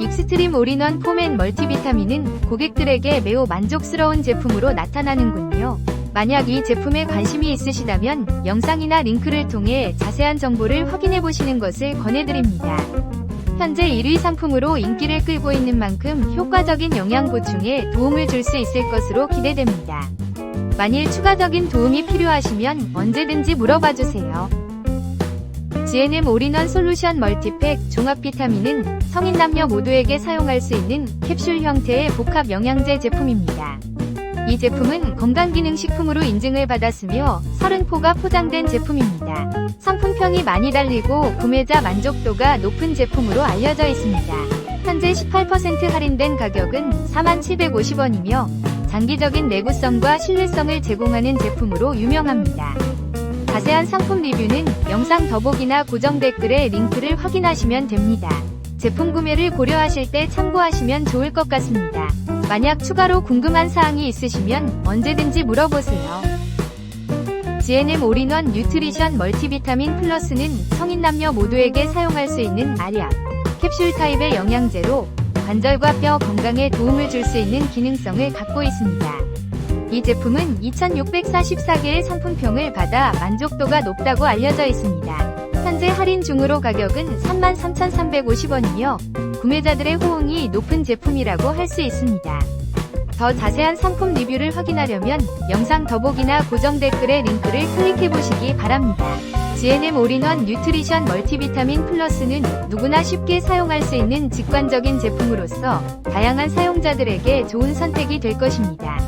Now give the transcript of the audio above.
익스트림 올인원 폼앤 멀티비타민은 고객들에게 매우 만족스러운 제품으로 나타나는군요. 만약 이 제품에 관심이 있으시다면 영상이나 링크를 통해 자세한 정보를 확인해 보시는 것을 권해드립니다. 현재 1위 상품으로 인기를 끌고 있는 만큼 효과적인 영양 보충에 도움을 줄 수 있을 것으로 기대됩니다. 만일 추가적인 도움이 필요하시면 언제든지 물어봐 주세요. GNM 올인원 솔루션 멀티팩 종합 비타민은 성인 남녀 모두에게 사용할 수 있는 캡슐 형태의 복합 영양제 제품입니다. 이 제품은 건강기능식품으로 인증을 받았으며 30포가 포장된 제품입니다. 상품평이 많이 달리고 구매자 만족도가 높은 제품으로 알려져 있습니다. 현재 18% 할인된 가격은 4750원이며 장기적인 내구성과 신뢰성을 제공하는 제품으로 유명합니다. 자세한 상품 리뷰는 영상 더보기나 고정 댓글에 링크를 확인하시면 됩니다. 제품 구매를 고려하실 때 참고하시면 좋을 것 같습니다. 만약 추가로 궁금한 사항이 있으시면 언제든지 물어보세요. GNM 올인원 뉴트리션 멀티비타민 플러스는 성인 남녀 모두에게 사용할 수 있는 알약, 캡슐 타입의 영양제로 관절과 뼈 건강에 도움을 줄 수 있는 기능성을 갖고 있습니다. 이 제품은 2644개의 상품평을 받아 만족도가 높다고 알려져 있습니다. 현재 할인 중으로 가격은 33,350원이며 구매자들의 호응이 높은 제품이라고 할 수 있습니다. 더 자세한 상품 리뷰를 확인하려면 영상 더보기나 고정 댓글의 링크를 클릭해 보시기 바랍니다. GNM 올인원 뉴트리션 멀티비타민 플러스는 누구나 쉽게 사용할 수 있는 직관적인 제품으로서 다양한 사용자들에게 좋은 선택이 될 것입니다.